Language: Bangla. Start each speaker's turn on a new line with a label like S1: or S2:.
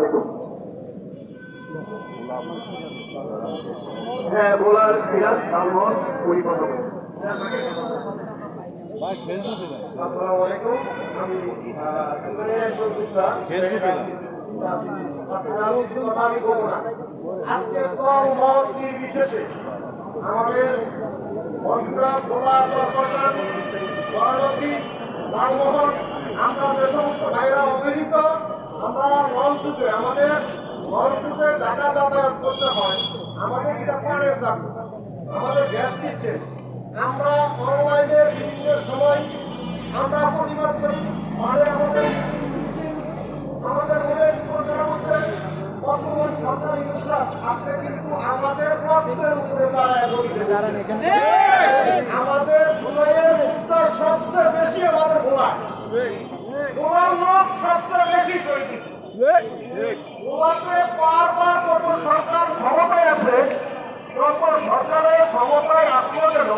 S1: আলাইকুম। হ্যাঁ বলার সিরাজ আলমন ওই কথা আসসালামু আলাইকুম। আমি কম আমাদের বন্ধুরা ভোলা লালমোহন আমরা যে সমস্ত ভাইরা অবহেলিত আমরা লঞ্চুতে আমাদের লঞ্চুতে ঢাকা যাতায়াত করতে হয় আমাদের এটা পানের দাবি। আমাদের গ্যাস দিচ্ছে। আমরা অনলাইনে বিভিন্ন সময় আমরা প্রতিবাদ করি মানে আমাদের আমাদের মনে প্রচারের মধ্যে বর্তমান সরকারি বিশ্বাস আজকে কিন্তু আমাদের রক্তের উপরে দাঁড়ায় আমাদের জুলাইয়ের উত্তর সবচেয়ে বেশি আমাদের ভোলা ভোলার লোক সবচেয়ে বারবার যত সরকার ক্ষমতায় আছে যত সরকারের ক্ষমতায় আসলো কেন?